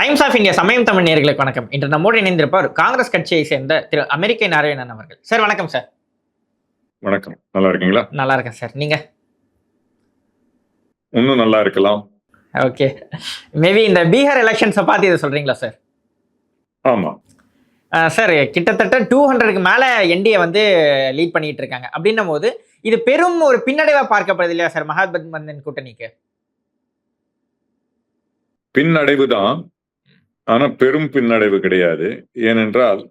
Times of India சமயம் தமிழ் நேர்களுக்கு வணக்கம். இன்று நம்மோடு இணைந்திருப்பவர் காங்கிரஸ் கட்சியை சேர்ந்த திரு அமெரிக்க நாராயணன் அவர்கள். சார் வணக்கம் சார் வணக்கம். நல்லா இருக்கீங்களா? நல்லா இருக்கேன் சார் நீங்க? இன்னும் நல்லா இருக்கலாம். ஓகே மேபி இந்த பீகார் எலெக்ஷன்ஸை பார்த்து இதை சொல்றீங்களா சார் ஆமா. சார் கிட்டத்தட்ட டூ ஹண்ட்ரடுக்கு மேலே என்டிஏ வந்து லீட் பண்ணிட்டு இருக்காங்க. அப்படின்னும் போது இது பெரும் ஒரு பின்னடைவா பார்க்கப்படுது இல்லையா சார் மகாத்மந்தன் கூட்டணிக்கு. பின்னடைவு தான். ஆனா பெரும் பின்னடைவு கிடையாது. ஏனென்றால்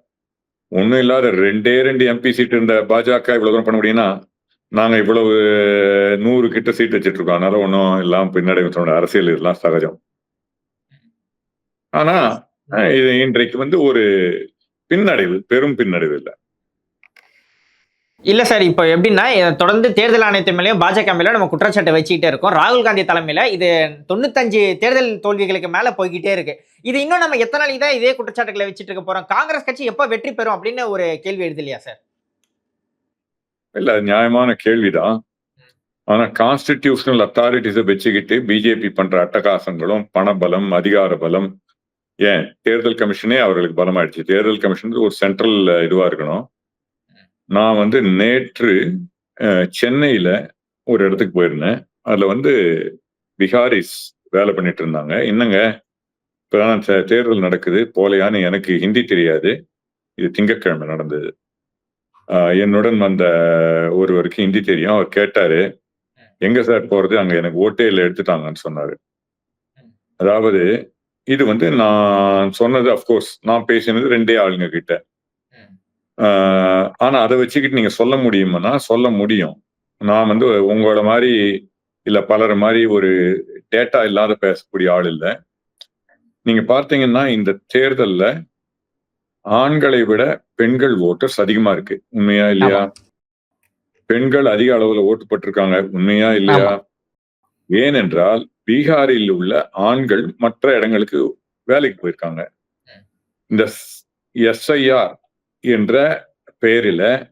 ஒண்ணும் இல்லாத ரெண்டே ரெண்டு எம்பி சீட் இருந்த பாஜக இவ்வளவு தூரம் பண்ண முடியும்னா நாங்க இவ்வளவு நூறு கிட்ட சீட் வச்சிட்டு இருக்கோம் அதனால ஒன்றும் எல்லாம் பின்னடைவு. அரசியல் இதெல்லாம் சகஜம். ஆனா இது இன்றைக்கு வந்து ஒரு பின்னடைவு பெரும் பின்னடைவு இல்லை. இல்ல சார் இப்போ எப்படின்னா தொடர்ந்து தேர்தல் ஆணையத்தின் மேலேயும் பாஜக மேலேயும் நம்ம குற்றச்சாட்டு வச்சுக்கிட்டே இருக்கோம். ராகுல் காந்தி தலைமையில இது தொண்ணூத்தஞ்சு தேர்தல் தோல்விகளுக்கு மேல போய்கிட்டே இருக்கு. இது இன்னும் நம்ம எத்தனை நாளைக்கு தான் இதே குற்றச்சாட்டுகளை வச்சுட்டு இருக்க போறோம்? காங்கிரஸ் கட்சி எப்போ வெற்றி பெறும் அப்படின்னு ஒரு கேள்வி எழுது இல்லையா சார்? இல்ல நியாயமான கேள்விதான். ஆனா கான்ஸ்டிடியூஷனல் அத்தாரிட்டிஸை வச்சுக்கிட்டு பிஜேபி பண்ற அட்டகாசங்களும் பணபலம் அதிகார பலம் ஏன்? தேர்தல் கமிஷனே அவர்களுக்கு பலமாயிடுச்சு தேர்தல் கமிஷன் ஒரு சென்ட்ரல் இதுவா இருக்கணும். நான் வந்து நேற்று சென்னையில் சென்னையில ஒரு இடத்துக்கு போயிருந்தேன். அதுல வந்து பிஹாரிஸ் வேலை பண்ணிட்டு இருந்தாங்க. என்னங்க? இப்பதான் தேர்தல் நடக்குது. போலையான்னு எனக்கு ஹிந்தி தெரியாது. இது திங்கட்கிழமை நடந்தது. என்னுடன் வந்த ஒருவருக்கு ஹிந்தி தெரியும். அவர் கேட்டாரு எங்க சார் போறது? அங்க எனக்கு ஓட்டே எடுத்துட்டாங்கன்னு சொன்னாரு. அதாவது இது வந்து நான் சொன்னது அஃப்கோர்ஸ் நான் பேசினது ரெண்டே ஆளுங்க கிட்ட. ஆனா அதை வச்சுக்கிட்டு நீங்க சொல்ல முடியுமானா சொல்ல முடியும். நான் வந்து உங்களோட மாதிரி இல்ல பலர் மாதிரி ஒரு டேட்டா இல்லாத பேசக்கூடிய ஆள் இல்ல. நீங்க பார்த்தீங்கன்னா இந்த தேர்தல்ல ஆண்களை விட பெண்கள் ஓட்டர்ஸ் அதிகமா இருக்கு. உண்மையா இல்லையா? பெண்கள் அதிக அளவுல ஓட்டு போட்டிருக்காங்க. உண்மையா இல்லையா? ஏனென்றால் பீகாரில் உள்ள ஆண்கள் மற்ற இடங்களுக்கு வேலைக்கு போயிருக்காங்க. இந்த எஸ்ஐஆர் என்ற பெயரில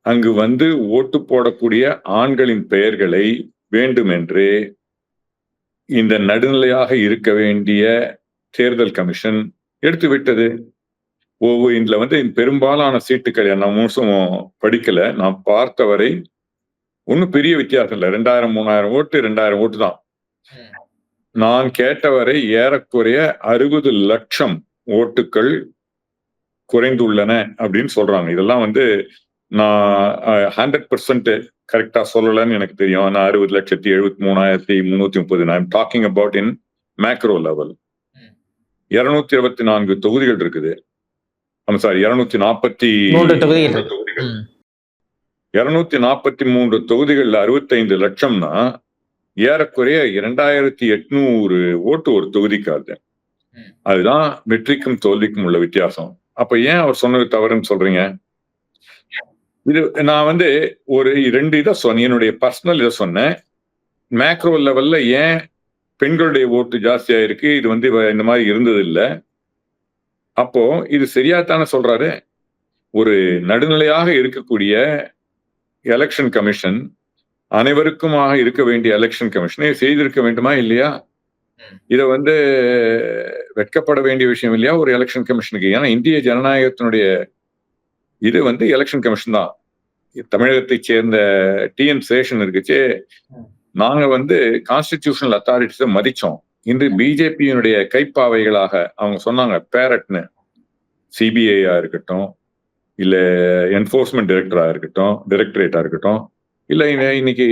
அங்கு வந்து ஓட்டு போடக்கூடிய ஆண்களின் பெயர்களை வேண்டுமென்று இந்த நடுநிலையாக இருக்க வேண்டிய தேர்தல் கமிஷன் எடுத்து விட்டது ஒவ்வொரு இதுல வந்து பெரும்பாலான சீட்டுகள் நான் முழுசும் படிக்கல. நான் பார்த்தவரை ஒன்றும் பெரிய வித்தியாசம் இல்லை. ரெண்டாயிரம் மூணாயிரம் ஓட்டு ரெண்டாயிரம் ஓட்டு தான். நான் கேட்டவரை ஏறக்குறைய அறுபது லட்சம் ஓட்டுகள் குறைந்துள்ளன அப்படின்னு சொல்றாங்க. இதெல்லாம் வந்து நான் ஹண்ட்ரட் பர்சன்ட் கரெக்டா சொல்லலைன்னு எனக்கு தெரியும். ஆனா அறுபது லட்சத்தி எழுபத்தி மூணாயிரத்தி முன்னூத்தி முப்பது நான் talking about in macro level இருநூத்தி இருபத்தி நான்கு தொகுதிகள் இருக்குது. ஆமா சார் இருநூத்தி நாற்பத்தி தொகுதிகள். இருநூத்தி நாற்பத்தி மூன்று தொகுதிகள்ல அறுபத்தைந்து லட்சம்னா ஏறக்குறைய இரண்டாயிரத்தி எட்நூறு ஓட்டு ஒரு தொகுதிக்காது. அதுதான் வெற்றிக்கும் தோல்விக்கும் உள்ள வித்தியாசம். அப்ப ஏன் அவர் சொன்னது தவறுன்னு சொல்றீங்க? இது நான் வந்து ஒரு ரெண்டு இதை சொன்னேன். என்னுடைய பர்சனல் இதை சொன்னேன். மேக்ரோ லெவல்ல ஏன் பெண்களுடைய ஓட்டு ஜாஸ்தியா இருக்கு இது வந்து இந்த மாதிரி இருந்தது இல்லை அப்போ இது சரியாத்தானே சொல்றாரு? ஒரு நடுநிலையாக இருக்கக்கூடிய எலெக்ஷன் கமிஷன் அனைவருக்குமாக இருக்க வேண்டிய எலெக்ஷன் கமிஷனை செய்திருக்க வேண்டுமா இல்லையா? இத வந்து வெட்கப்பட வேண்டிய விஷயம் இல்லையா? ஒரு எலெக்ஷன் கமிஷனுக்கு ஏன்னா இந்திய ஜனநாயகத்தினுடைய இது வந்து எலெக்ஷன் கமிஷன் தான். தமிழகத்தை சேர்ந்த டிஎன் சேஷன் இருக்குச்சு. நாங்க வந்து கான்ஸ்டிடியூஷனல் அத்தாரிட்டிஸை மதிச்சோம். இன்று பிஜேபியினுடைய கைப்பாவைகளாக அவங்க சொன்னாங்க பேரட்னு சிபிஐயா இருக்கட்டும் இல்ல என்போர்ஸ்மெண்ட் டைரக்டரா இருக்கட்டும் டைரக்டரேட்டா இருக்கட்டும் இல்ல இன்னைக்கு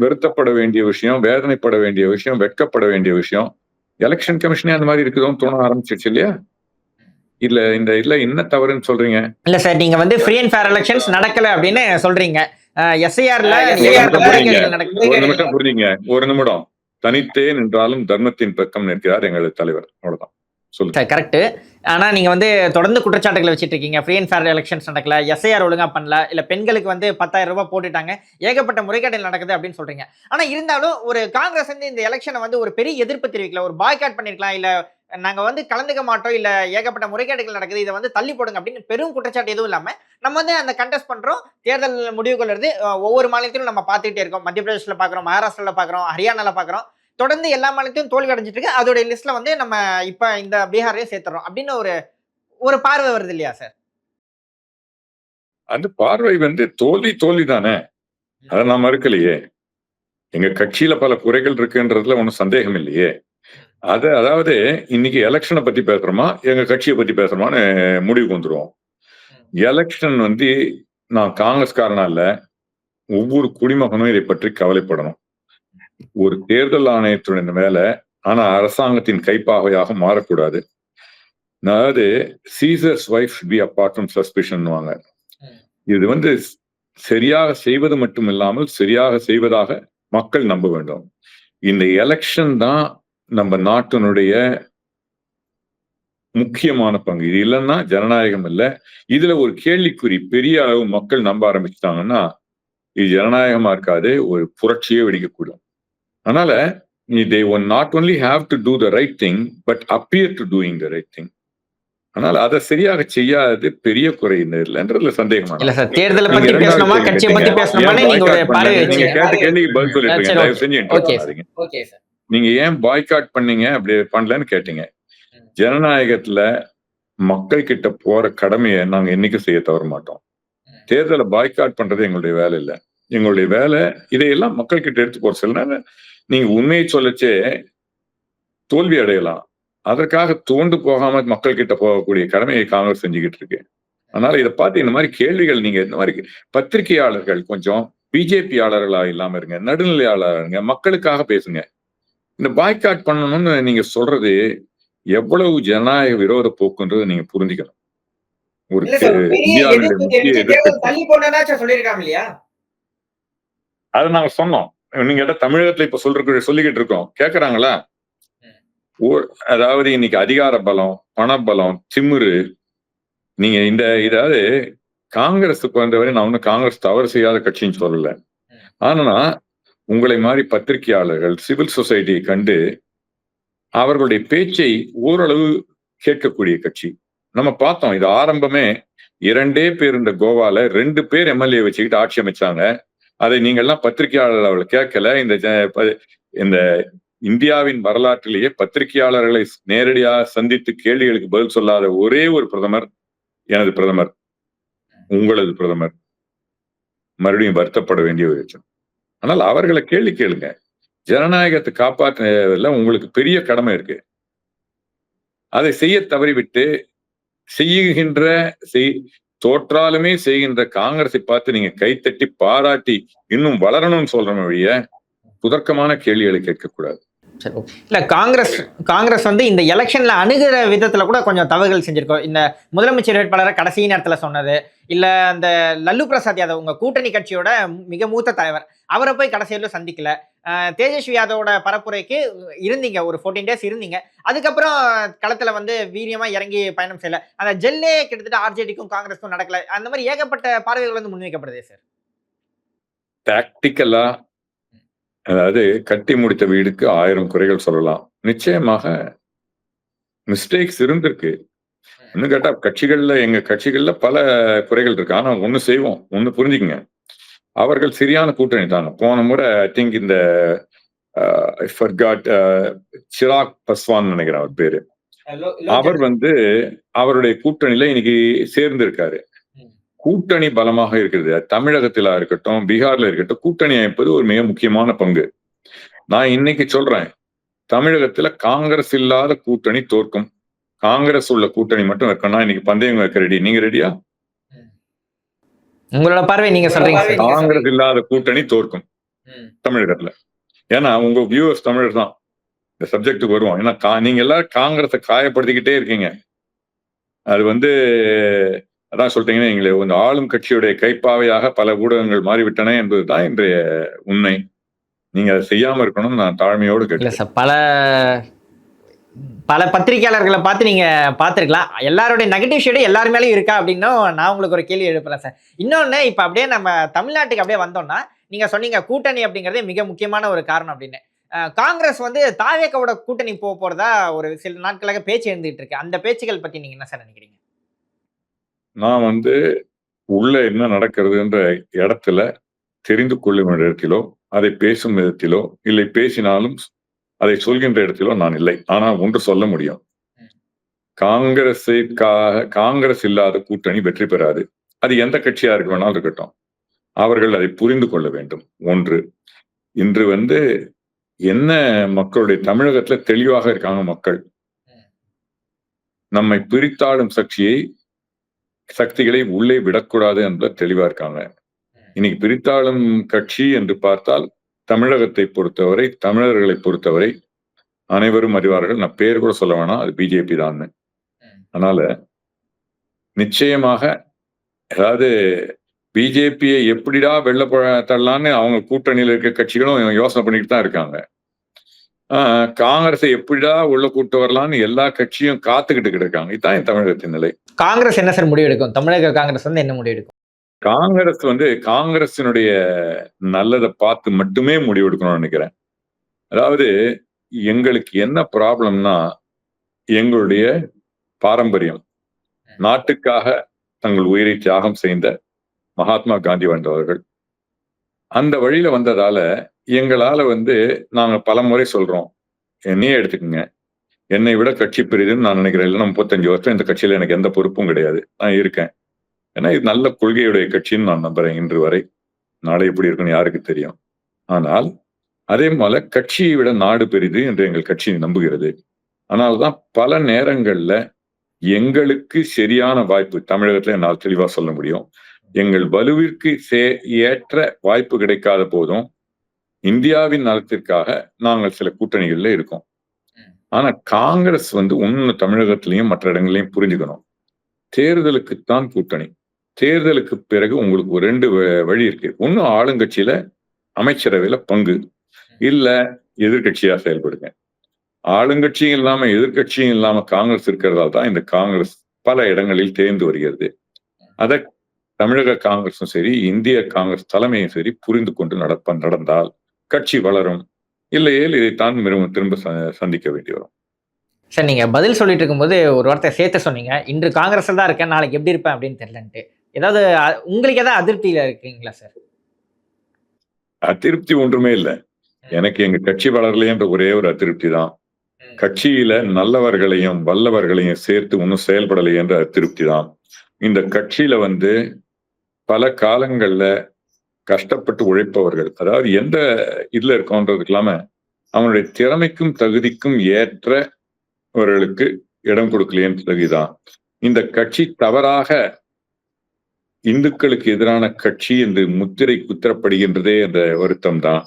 வருத்தப்பட வேண்டிய விஷயம் வேதனைப்பட வேண்டிய விஷயம் வெட்கப்பட வேண்டிய விஷயம். எலெக்ஷன் கமிஷனே அந்த மாதிரி இருக்குதோன்னு தோண ஆரம்பிச்சிருச்சு இல்லையா? இல்ல இந்த இல்ல என்ன தவறுன்னு சொல்றீங்க? இல்ல சார் நீங்க வந்து ஃப்ரீ அண்ட் ஃபேர் எலெக்ஷன்ஸ் நடக்கல அப்படின்னு சொல்றீங்க. எஸ்ஐஆர்ல ஒரு நிமிஷம் புரியுங்க. ஒரு நிமிடம். தனித்தே நின்றாலும் தர்மத்தின் பக்கம் நிற்கிறார் எங்களது தலைவர். அவ்வளவுதான். சார் கரெக்ட் ஆனால் நீங்கள் வந்து தொடர்ந்து குற்றச்சாட்டுகளை வச்சுட்டு இருக்கீங்க ஃப்ரீ அண்ட் ஃபேர் எலெக்ஷன்ஸ் நடக்கல எஸ்ஐஆர் ஒழுங்காக பண்ணல இல்லை பெண்களுக்கு வந்து பத்தாயிரம் ரூபாய் போட்டுட்டாங்க ஏகப்பட்ட முறைகேடுகள் நடக்குது அப்படின்னு சொல்கிறீங்க ஆனால் இருந்தாலும் ஒரு காங்கிரஸ் வந்து இந்த எலெக்ஷனை வந்து ஒரு பெரிய எதிர்ப்பு தெரிவிக்கல ஒரு பாய்காட் பண்ணியிருக்கலாம் இல்லை நாங்கள் வந்து கலந்துக்க மாட்டோம் இல்லை ஏகப்பட்ட முறைகேடுகள் நடக்குது இதை வந்து தள்ளி போடுங்க அப்படின்னு பெரும் குற்றச்சாட்டு எதுவும் இல்லாமல் நம்ம வந்து அந்த கண்டெஸ்ட் பண்ணுறோம் தேர்தல் முடிவுகள் இருந்து ஒவ்வொரு மாநிலத்திலும் நம்ம பார்த்துக்கிட்டே இருக்கோம். மத்திய பிரதேசில் பார்க்குறோம் மகாராஷ்டிராவில் பார்க்குறோம் ஹரியானாவில் பார்க்குறோம். தொடர்ந்து எல்லா மாநிலத்தையும் தோல்வி அடைஞ்சிட்டு இருக்கு அதோட லிஸ்ட்ல வந்து நம்ம இப்ப இந்த பீகாரையும் சேர்த்துறோம். அப்படின்னு ஒரு ஒரு பார்வை வருது இல்லையா சார் அந்த பார்வை வந்து தோல்வி தோல்வி தானே? அதை நான் மறுக்கலையே. எங்க கட்சியில பல குறைகள் இருக்குன்றதுல ஒன்றும் சந்தேகம் இல்லையே. அது அதாவது இன்னைக்கு எலெக்ஷனை பத்தி பேசுறோமா? எங்க கட்சியை பத்தி பேசுறோமான்னு முடிவுக்கு வந்துருவோம். எலெக்ஷன் வந்து நான் காங்கிரஸ்காரனா இல்ல ஒவ்வொரு குடிமகனும் இதை பற்றி கவலைப்படணும். ஒரு தேர்தல் ஆணையத்துடன் வேலை ஆனா அரசாங்கத்தின் கைப்பாகையாக மாறக்கூடாது. அதாவது Caesar's wife be apart from suspicion இது வந்து சரியாக செய்வது மட்டும் இல்லாமல் சரியாக செய்வதாக மக்கள் நம்ப வேண்டும். இந்த எலெக்ஷன் தான் நம்ம நாட்டினுடைய முக்கியமான பங்கு. இது இல்லைன்னா ஜனநாயகம் இல்லை. இதுல ஒரு கேள்விக்குறி பெரிய அளவு மக்கள் நம்ப ஆரம்பிச்சிட்டாங்கன்னா இது ஜனநாயகமா இருக்காது ஒரு புரட்சியே வெடிக்கக்கூடும். அதனால they one not only have to do the right thing but appear to doing the right thing ஆனால் அதை சரியாக செய்யாதது பெரிய குறை இல்லைன்றதுல சந்தேகமா இல்ல சார் தேர்தலை நீங்க பத்தி இரண்டாவது பேசணுமா? கேள்வி கட்சியை பத்தி கேட்டீங்க. பேசணுமா ஏன் நீங்க ஒரு பார்வை? நீங்க கேட்ட கேள்விக்கு பதில் சொல்லிட்டு சரி, தயவு செஞ்சு interrupt ஓகே பண்ணாதீங்க. Okay sir. நீங்க ஏன் பாய்காட் பண்ணீங்க? அப்படி பண்ணலன்னு கேட்டீங்க. ஜனநாயகத்துல மக்கள் கிட்ட போற கடமையை நாங்க என்னைக்கும் செய்ய தவற மாட்டோம். தேர்தலை பாய்காட் பண்றது எங்களுடைய வேலை இல்ல. எங்களுடைய வேலை இதையெல்லாம் மக்கள் கிட்ட எடுத்து போற சில நேரம் நீங்க உண்மையை சொல்லச்சே தோல்வி அடையலாம். அதற்காக தோண்டு போகாம மக்கள் கிட்ட போகக்கூடிய கடமையை காங்கிரஸ் செஞ்சுக்கிட்டு இருக்கு. அதனால இதை பார்த்து இந்த மாதிரி கேள்விகள் நீங்க இந்த மாதிரி பத்திரிகையாளர்கள் கொஞ்சம் பிஜேபியாளர்களா இல்லாம இருங்க நடுநிலையாளர் இருங்க மக்களுக்காக பேசுங்க. இந்த பாய்காட் பண்ணணும்னு நீங்க சொல்றது எவ்வளவு ஜனநாயக விரோத போக்குன்றது நீங்க புரிஞ்சுக்கணும். ஒரு இந்தியாவினுடைய முக்கிய அதை நாங்க சொன்னோம். நீங்க கேட்டா தமிழகத்துல இப்ப சொல்ற சொல்லிக்கிட்டு இருக்கோம் கேக்குறாங்களா அதாவது இன்னைக்கு அதிகார பலம் பணபலம் திமிரு நீங்க இந்த இதாவது காங்கிரஸுக்கு வந்தவரை நான் ஒன்னும் காங்கிரஸ் தவறு செய்யாத கட்சின்னு சொல்லல. ஆனா உங்களை மாதிரி பத்திரிகையாளர்கள் சிவில் சொசைட்டியை கண்டு அவர்களுடைய பேச்சை ஓரளவு கேட்கக்கூடிய கட்சி. நம்ம பார்த்தோம் இது ஆரம்பமே இரண்டே பேர் இந்த கோவால ரெண்டு பேர் எம்எல்ஏ வச்சுக்கிட்டு ஆட்சி அமைச்சாங்க. அதை நீங்கள்லாம் பத்திரிகையாளர்கள் கேட்கல. இந்த ஜ- ப- இந்த இந்தியாவின் வரலாற்றிலேயே பத்திரிகையாளர்களை நேரடியாக சந்தித்து கேள்விகளுக்கு பதில் சொல்லாத ஒரே ஒரு பிரதமர் எனது பிரதமர் உங்களது பிரதமர். மறுபடியும் வருத்தப்பட வேண்டிய ஒரு விஷயம் ஆனால் அவர்களை கேள்வி கேளுங்க. ஜனநாயகத்தை காப்பாற்றுறதுல உங்களுக்கு பெரிய கடமை இருக்கு. அதை செய்ய தவறிவிட்டு செய்யுகின்ற செய் தோற்றாலுமே செய்கின்ற காங்கிரஸை பார்த்து நீங்க கைத்தட்டி பாராட்டி இன்னும் வளரணும்னு சொல்றமே வழிய புதர்க்கமான கேள்விகளை கேட்கக்கூடாது. சரி இல்ல காங்கிரஸ் காங்கிரஸ் வந்து இந்த எலெக்ஷன்ல அணுகிற விதத்துல கூட கொஞ்சம் தவறுகள் செஞ்சிருக்கோம். இந்த முதலமைச்சர் வேட்பாளரை கடைசி நேரத்துல சொன்னது இல்ல அந்த லல்லு பிரசாத் யாதவ் உங்க கூட்டணி கட்சியோட மிக மூத்த தலைவர் அவரை போய் கடைசியில சந்திக்கல. தேஜஸ்வி யாதவோட பரப்புரைக்கு இருந்தீங்க. ஒரு ஃபோர்டீன் டேஸ் இருந்தீங்க. அதுக்கப்புறம் களத்துல வந்து வீரியமா இறங்கி பயணம் செய்யல. அந்த ஜெல்லே கிட்டத்தட்ட ஆர்ஜேடிக்கும் காங்கிரஸுக்கும் நடக்கல. அந்த மாதிரி ஏகப்பட்ட பார்வைகள் வந்து முன்வைக்கப்படுது சார் டாக்டிக்கலா அதாவது கட்டி முடித்த வீடுக்கு ஆயிரம் குறைகள் சொல்லலாம். நிச்சயமாக மிஸ்டேக்ஸ் இருந்திருக்கு. இன்னும் கேட்டா கட்சிகள்ல எங்க கட்சிகள்ல பல குறைகள் இருக்கு. ஆனா ஒண்ணு செய்வோம். ஒண்ணு புரிஞ்சுக்கங்க. அவர்கள் சரியான கூட்டணி தாங்க போன முறை ஐ திங்க் இந்த சிராக் பஸ்வான் நினைக்கிறேன் அவர் பேரு. அவர் வந்து அவருடைய கூட்டணியில இன்னைக்கு சேர்ந்திருக்காரு. கூட்டணி பலமாக இருக்கிறது தமிழகத்திலா இருக்கட்டும் பீகார்ல இருக்கட்டும் கூட்டணி அமைப்பது ஒரு மிக முக்கியமான பங்கு. நான் இன்னைக்கு சொல்றேன் தமிழகத்துல காங்கிரஸ் இல்லாத கூட்டணி தோற்கும். காங்கிரஸ் உள்ள கூட்டணி மட்டும் வைக்கணும்னா இன்னைக்கு பந்தயம் வைக்க ரெடி நீங்க ரெடியா உங்களோட பார்வை நீங்க சொல்றீங்க காங்கிரஸ் இல்லாத கூட்டணி தோற்கும் தமிழகத்துல. ஏன்னா உங்க வியூவர்ஸ் தமிழர் தான். இந்த சப்ஜெக்ட்டுக்கு வருவோம். ஏன்னா நீங்க எல்லாரும் காங்கிரஸை காயப்படுத்திக்கிட்டே இருக்கீங்க. அது வந்து அதான் சொல்லிட்டீங்கன்னா எங்களை இந்த ஆளும் கட்சியுடைய கைப்பாவையாக பல ஊடகங்கள் மாறிவிட்டன என்பதுதான் இன்றைய உண்மை. நீங்க அதை செய்யாம இருக்கணும்னு நான் தாழ்மையோடு இல்ல கேட்டேன் சார் பல பல பத்திரிகையாளர்களை பார்த்து நீங்க பார்த்துருக்கலாம். எல்லாருடைய நெகட்டிவ் ஷேடு எல்லாரு மேலேயும் இருக்கா அப்படின்னும் நான் உங்களுக்கு ஒரு கேள்வி எழுப்புறேன் சார் இன்னொன்று இப்போ அப்படியே நம்ம தமிழ்நாட்டுக்கு அப்படியே வந்தோம்னா நீங்க சொன்னீங்க கூட்டணி அப்படிங்கிறதே மிக முக்கியமான ஒரு காரணம் அப்படின்னு. காங்கிரஸ் வந்து தாவேக்காவோட கூட்டணி போக போறதா ஒரு சில நாட்களாக பேச்சு எழுந்துட்டு இருக்கு. அந்த பேச்சுகள் பத்தி நீங்க என்ன சார் நினைக்கிறீங்க? நான் வந்து உள்ள என்ன நடக்கிறதுன்ற இடத்துல தெரிந்து கொள்ளும் இடத்திலோ அதை பேசும் விதத்திலோ இல்லை பேசினாலும் அதை சொல்கின்ற இடத்திலோ நான் இல்லை. ஆனால் ஒன்று சொல்ல முடியும். காங்கிரஸுக்காக காங்கிரஸ் இல்லாத கூட்டணி வெற்றி பெறாது. அது எந்த கட்சியா இருக்க வேணாலும் இருக்கட்டும். அவர்கள் அதை புரிந்து கொள்ள வேண்டும். ஒன்று இன்று வந்து என்ன மக்களுடைய தமிழகத்துல தெளிவாக இருக்காங்க மக்கள். நம்மை பிரித்தாளும் சக்தியை சக்திகளை உள்ளே விடக்கூடாது என்ற தெளிவா இருக்காங்க. இன்னைக்கு பிரித்தாளும் கட்சி என்று பார்த்தால் தமிழகத்தை பொறுத்தவரை தமிழர்களை பொறுத்தவரை அனைவரும் அறிவார்கள். நான் பேர் கூட சொல்ல வேணாம். அது பிஜேபி தான் அதனால நிச்சயமாக அதாவது பிஜேபியை எப்படிடா வெள்ள தள்ளலான்னு அவங்க கூட்டணியில் இருக்க கட்சிகளும் யோசனை பண்ணிட்டு தான் இருக்காங்க. ஆஹ் காங்கிரஸை எப்படிடா உள்ள கூட்டு வரலான்னு எல்லா கட்சியும் காத்துக்கிட்டு கிடக்காங்க. இதுதான் என் தமிழகத்தின் நிலை. காங்கிரஸ் என்ன சார் முடிவு எடுக்கும் தமிழக காங்கிரஸ் வந்து என்ன முடிவு எடுக்கும் காங்கிரஸ் வந்து காங்கிரசினுடைய நல்லதை பார்த்து மட்டுமே முடிவெடுக்கணும்னு நினைக்கிறேன். அதாவது எங்களுக்கு என்ன ப்ராப்ளம்னா எங்களுடைய பாரம்பரியம். நாட்டுக்காக தங்கள் உயிரை தியாகம் செய்த மகாத்மா காந்தி வந்தவர்கள். அந்த வழியில வந்ததால எங்களால வந்து நாங்க பல முறை சொல்றோம். என்னையே எடுத்துக்கோங்க. என்னை விட கட்சி பெரியதுன்னு நான் நினைக்கிறேன். இல்லைன்னா முப்பத்தஞ்சு வருஷம் இந்த கட்சியில எனக்கு எந்த பொறுப்பும் கிடையாது. நான் இருக்கேன். ஏன்னா இது நல்ல கொள்கையுடைய கட்சின்னு நான் நம்புறேன் இன்று வரை. நாளை எப்படி இருக்குன்னு யாருக்கு தெரியும். ஆனால் அதே போல கட்சியை விட நாடு பெரிது என்று எங்கள் கட்சி நம்புகிறது. அதனால்தான் பல நேரங்கள்ல எங்களுக்கு சரியான வாய்ப்பு தமிழகத்துல என்னால் தெளிவா சொல்ல முடியும். எங்கள் வலுவிற்கு சே ஏற்ற வாய்ப்பு கிடைக்காத போதும் இந்தியாவின் நலத்திற்காக நாங்கள் சில கூட்டணிகள்ல இருக்கோம். ஆனா காங்கிரஸ் வந்து ஒன்னு தமிழகத்திலையும் மற்ற இடங்களையும் புரிஞ்சுக்கணும். தேர்தலுக்குத்தான் கூட்டணி. தேர்தலுக்கு பிறகு உங்களுக்கு ஒரு ரெண்டு வழி இருக்கு. ஒன்னும் ஆளுங்கட்சியில அமைச்சரவையில பங்கு இல்ல எதிர்கட்சியா செயல்படுங்க. ஆளுங்கட்சியும் இல்லாம எதிர்கட்சியும் இல்லாம காங்கிரஸ் இருக்கிறதால தான் இந்த காங்கிரஸ் பல இடங்களில் தேர்ந்து வருகிறது. அதை தமிழக காங்கிரஸும் சரி இந்திய காங்கிரஸ் தலைமையும் சரி புரிந்து கொண்டு நடப்ப நடந்தால் கட்சி வளரும். இல்லையேல் இதைத்தான் திரும்ப திரும்ப சந்திக்க வேண்டி வரும். சார் நீங்க பதில் சொல்லிட்டு இருக்கும்போது ஒரு வார்த்தை சேர்த்து சொன்னீங்க. இன்று காங்கிரஸ்ல தான் இருக்கேன் நாளைக்கு எப்படி இருப்பேன் அப்படின்னு தெரியலன்ட்டு. ஏதாவது உங்களுக்கு ஏதாவது அதிருப்தியில இருக்கீங்களா சார் அதிருப்தி ஒன்றுமே இல்லை. எனக்கு எங்க கட்சி வளரலையன்ற ஒரே ஒரு அதிருப்தி தான். கட்சியில நல்லவர்களையும் வல்லவர்களையும் சேர்த்து ஒன்னும் செயல்படலை என்ற அதிருப்தி தான். இந்த கட்சியில வந்து பல காலங்கள்ல கஷ்டப்பட்டு உழைப்பவர்கள் அதாவது எந்த இதுல இருக்கோன்றதுக்கு இல்லாம அவனுடைய திறமைக்கும் தகுதிக்கும் ஏற்றவர்களுக்கு இடம் கொடுக்கலையேன்னு தகுதிதான் இந்த கட்சி தவறாக இந்துக்களுக்கு எதிரான கட்சி என்று முத்திரை குத்திரப்படுகின்றதே என்ற வருத்தம் தான்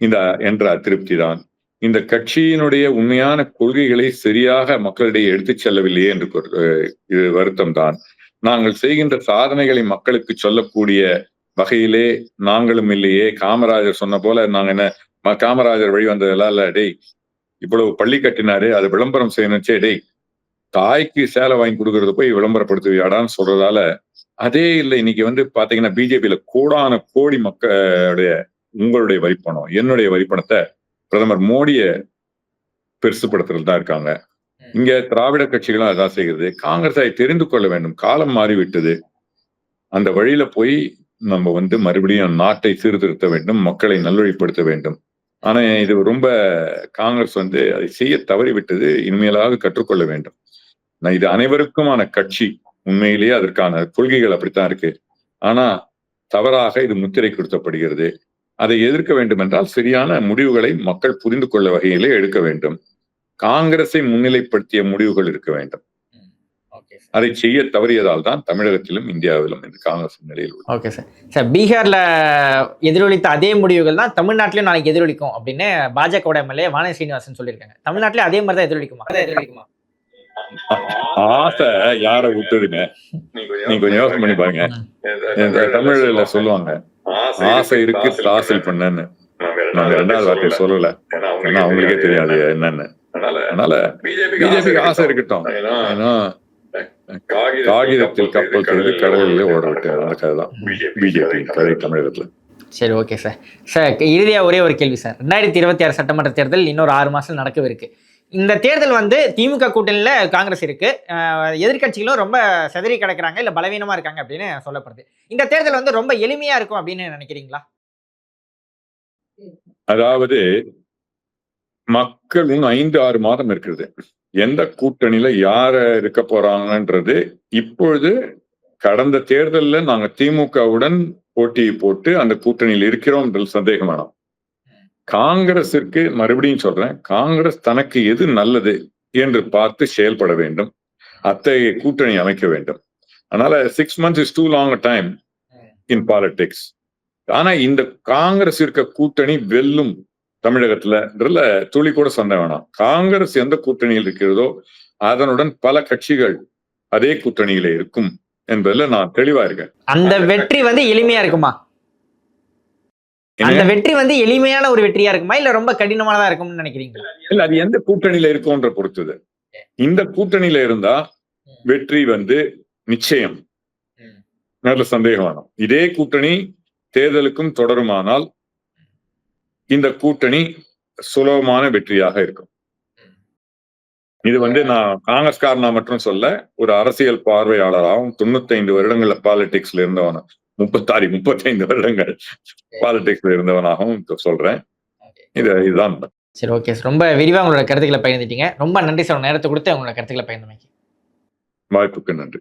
இந்த என்ற அதிருப்தி தான் இந்த கட்சியினுடைய உண்மையான கொள்கைகளை சரியாக மக்களிடையே எடுத்துச் செல்லவில்லையே என்று இது வருத்தம் தான் நாங்கள் செய்கின்ற சாதனைகளை மக்களுக்கு சொல்லக்கூடிய வகையிலே நாங்களும் இல்லையே. காமராஜர் சொன்ன போல நாங்க என்ன காமராஜர் வழி வந்ததெல்லாம் இல்ல. டேய் இவ்வளவு பள்ளி கட்டினாரு அதை விளம்பரம் செய்யணுச்சே டேய் தாய்க்கு சேலை வாங்கி கொடுக்கறது போய் விளம்பரப்படுத்துவியாடான்னு சொல்றதால அதே இல்லை இன்னைக்கு வந்து பாத்தீங்கன்னா பிஜேபியில கோடான கோடி மக்களுடைய உங்களுடைய வரிப்பணம் என்னுடைய வரிப்பணத்தை பிரதமர் மோடிய பெருசுப்படுத்துறது தான் இருக்காங்க. இங்க திராவிட கட்சிகளும் அதான் செய்கிறது. காங்கிரஸை தெரிந்து கொள்ள வேண்டும். காலம் மாறிவிட்டது. அந்த வழியில போய் நம்ம வந்து மறுபடியும் நாட்டை சீர்திருத்த வேண்டும். மக்களை நல்வழிப்படுத்த வேண்டும். ஆனா இது ரொம்ப காங்கிரஸ் வந்து அதை செய்ய தவறிவிட்டது. இனிமேலாக கற்றுக்கொள்ள வேண்டும். நான் இது அனைவருக்குமான கட்சி. உண்மையிலேயே அதற்கான கொள்கைகள் அப்படித்தான் இருக்கு. ஆனா தவறாக இது முத்திரை கொடுத்தப்படுகிறது அதை எதிர்க்க வேண்டும் என்றால் சரியான முடிவுகளை மக்கள் புரிந்து கொள்ள வகையிலே எடுக்க வேண்டும். காங்கிரஸை முன்னிலைப்படுத்திய முடிவுகள் இருக்க வேண்டும். அதை செய்ய தவறியதால் தான் தமிழகத்திலும் இந்தியாவிலும் இந்த காங்கிரஸ் நிலையில் ஓகே சார். சார் பீகார்ல எதிரொலித்த அதே முடிவுகள் தான் தமிழ்நாட்டிலும் நாளைக்கு எதிரொலிக்கும் அப்படின்னு பாஜக எம்எல்ஏ வானதி சீனிவாசன் சொல்லியிருக்காங்க. தமிழ்நாட்டிலும் அதே மாதிரி தான் எதிரொலிக்குமா? எதிரொலிக்குமா? ஆசை. யார விட்டுடுங்க நீங்க கொஞ்சம் யோசனை பண்ணி பாருங்க. தமிழ்ல சொல்லுவாங்க ஆசை இருக்கு தாசல் பண்ணன்னு. நாங்க ரெண்டாவது வார்த்தையை சொல்லல. ஏன்னா அவங்களுக்கே தெரியாது என்னன்னு. அதனால பிஜேபிக்கு ஆசை இருக்கட்டும். ஏன்னா காகிதத்தில் கப்பல் செய்து கடலிலே ஓட விட்டு நடக்கிறதுதான் பிஜேபி கதை தமிழகத்துல. சரி ஓகே சார் சார் இறுதியாக ஒரே ஒரு கேள்வி சார் ரெண்டாயிரத்தி இருபத்தி ஆறு சட்டமன்ற தேர்தல் இன்னொரு ஆறு மாதம் நடக்கவிருக்கு இந்த தேர்தல் வந்து திமுக கூட்டணியில் காங்கிரஸ் இருக்கு. எதிர்கட்சிகளும் ரொம்ப செதறி கிடக்கிறாங்க இல்லை பலவீனமா இருக்காங்க அப்படின்னு சொல்லப்படுது. இந்த தேர்தல் வந்து ரொம்ப எளிமையா இருக்கும் அப்படின்னு நினைக்கிறீங்களா? அதாவது மக்கள் இன்னும் ஐந்து ஆறு மாதம் இருக்கிறது. எந்த கூட்டணியில யார இருக்க போறாங்கன்றது இப்பொழுது கடந்த தேர்தல்ல நாங்க திமுகவுடன் போட்டி போட்டு அந்த கூட்டணியில் இருக்கிறோம் சந்தேகம் வேணாம் காங்கிரசிற்கு மறுபடியும் சொல்றேன் காங்கிரஸ் தனக்கு எது நல்லது என்று பார்த்து செயல்பட வேண்டும் அத்தகைய கூட்டணி அமைக்க வேண்டும். அதனால six months is too long time in politics ஆனா இந்த காங்கிரஸ் இருக்க கூட்டணி வெல்லும் தமிழகத்துலன்றதுல துளி கூட சந்தேகம் வேணாம். காங்கிரஸ் எந்த கூட்டணியில் இருக்கிறதோ அதனுடன் பல கட்சிகள் அதே கூட்டணியில இருக்கும் என்பதுல நான் தெளிவா இருக்கேன். அந்த வெற்றி வந்து எளிமையா இருக்குமா? அந்த? வெற்றி வந்து எளிமையான ஒரு வெற்றியா இருக்குமா? இல்ல ரொம்ப கடினமானதா இருக்கும்னு நினைக்கிறீங்களா? இல்ல அது எந்த கூட்டணியில இருக்கும்ன்ற பொறுத்தது. இந்த கூட்டணியில இருந்தா வெற்றி வந்து நிச்சயம். நல்ல சந்தேகம் வேணும். இதே கூட்டணி தேர்தலுக்கும் தொடருமானால் இந்த கூட்டணி சுலபமான வெற்றியாக இருக்கும். இது வந்து நான் காங்கிரஸ்காரனா மட்டும் சொல்ல ஒரு அரசியல் பார்வையாளராகவும் தொண்ணூத்தைந்து வருடங்கள்ல பாலிடிக்ஸ்ல இருந்தவன முப்பத்தாறு முப்பத்தைந்து வருடங்கள் பாலிடிக்ஸ்ல இருந்தவனாகவும் சொல்றேன். இது இதுதான். சரி ஓகே. ரொம்ப விரிவா உங்களோட கருத்துக்களை பகிர்ந்துட்டீங்க. ரொம்ப நன்றி சார். நேரத்தை கொடுத்து உங்களோட கருத்துக்களை பகிர்ந்தமைக்கு. வாய்ப்புக்கு நன்றி.